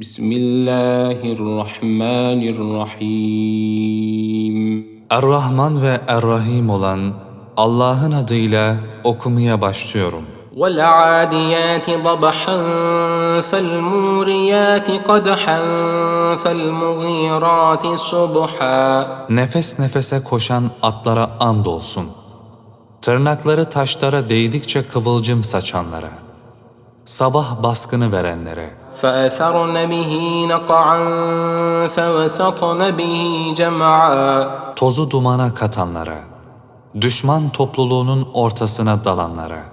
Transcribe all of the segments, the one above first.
بسم الله الرحمن الرحيم Er-Rahman ve Er-Rahim olan Allah'ın adıyla okumaya başlıyorum. والعاديات ضبحا فالموريات قدحا فالمغيرات صبحا Nefes nefese koşan atlara andolsun. Tırnakları taşlara değdikçe kıvılcım saçanlara. Sabah baskını verenlere. فأثرن به نقعا فوسطن به جمعا Tozu dumana katanlara. Düşman topluluğunun ortasına dalanlara.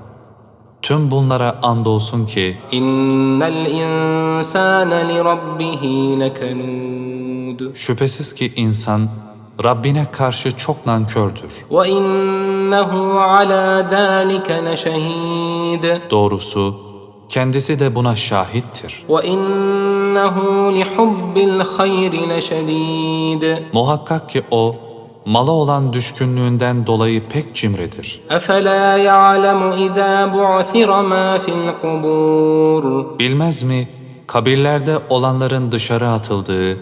Tüm bunlara andolsun ki إن الإنسان لربه لكنود şüphesiz ki insan Rabbine karşı çok nankördür. وإنه على ذلك لشهيد Doğrusu Kendisi de buna şahittir. Muhakkak ki o, mala olan düşkünlüğünden dolayı pek cimridir. Bilmez mi kabirlerde olanların dışarı atıldığı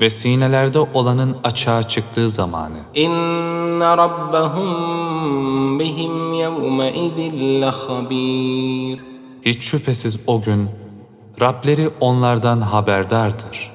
ve sinelerde olanın açığa çıktığı zamanı. İnne rabbahum بهم يومئذ لخبير Hiç şüphesiz o gün Rableri onlardan haberdardır.